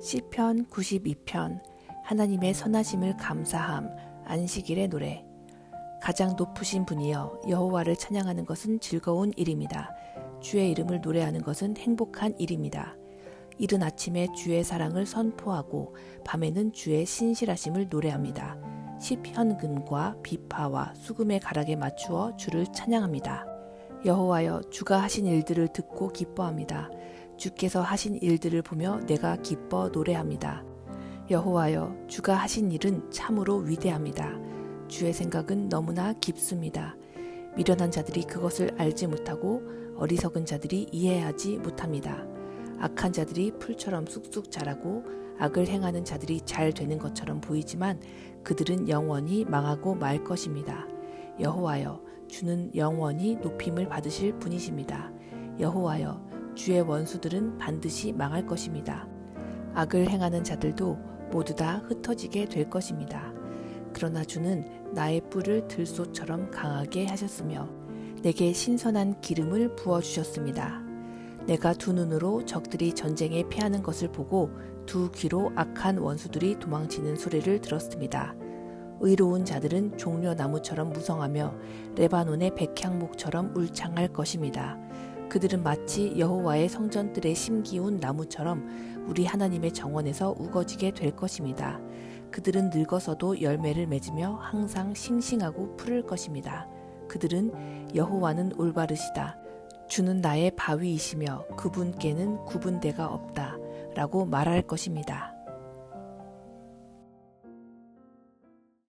시편 92편 하나님의 선하심을 감사함 안식일의 노래 가장 높으신 분이여 여호와를 찬양하는 것은 즐거운 일입니다. 주의 이름을 노래하는 것은 행복한 일입니다. 이른 아침에 주의 사랑을 선포하고 밤에는 주의 신실하심을 노래합니다. 시편금과 비파와 수금의 가락에 맞추어 주를 찬양합니다. 여호와여 주가 하신 일들을 듣고 기뻐합니다. 주께서 하신 일들을 보며 내가 기뻐 노래합니다. 여호와여 주가 하신 일은 참으로 위대합니다. 주의 생각은 너무나 깊습니다. 미련한 자들이 그것을 알지 못하고 어리석은 자들이 이해하지 못합니다. 악한 자들이 풀처럼 쑥쑥 자라고 악을 행하는 자들이 잘 되는 것처럼 보이지만 그들은 영원히 망하고 말 것입니다. 여호와여 주는 영원히 높임을 받으실 분이십니다. 여호와여 주의 원수들은 반드시 망할 것입니다. 악을 행하는 자들도 모두 다 흩어지게 될 것입니다. 그러나 주는 나의 뿔을 들소처럼 강하게 하셨으며 내게 신선한 기름을 부어 주셨습니다. 내가 두 눈으로 적들이 전쟁에 패하는 것을 보고 두 귀로 악한 원수들이 도망치는 소리를 들었습니다. 의로운 자들은 종려나무처럼 무성하며 레바논의 백향목처럼 울창할 것입니다. 그들은 마치 여호와의 성전들의 심기운 나무처럼 우리 하나님의 정원에서 우거지게 될 것입니다. 그들은 늙어서도 열매를 맺으며 항상 싱싱하고 푸를 것입니다. 그들은 여호와는 올바르시다. 주는 나의 바위이시며 그분께는 구분대가 없다. 라고 말할 것입니다.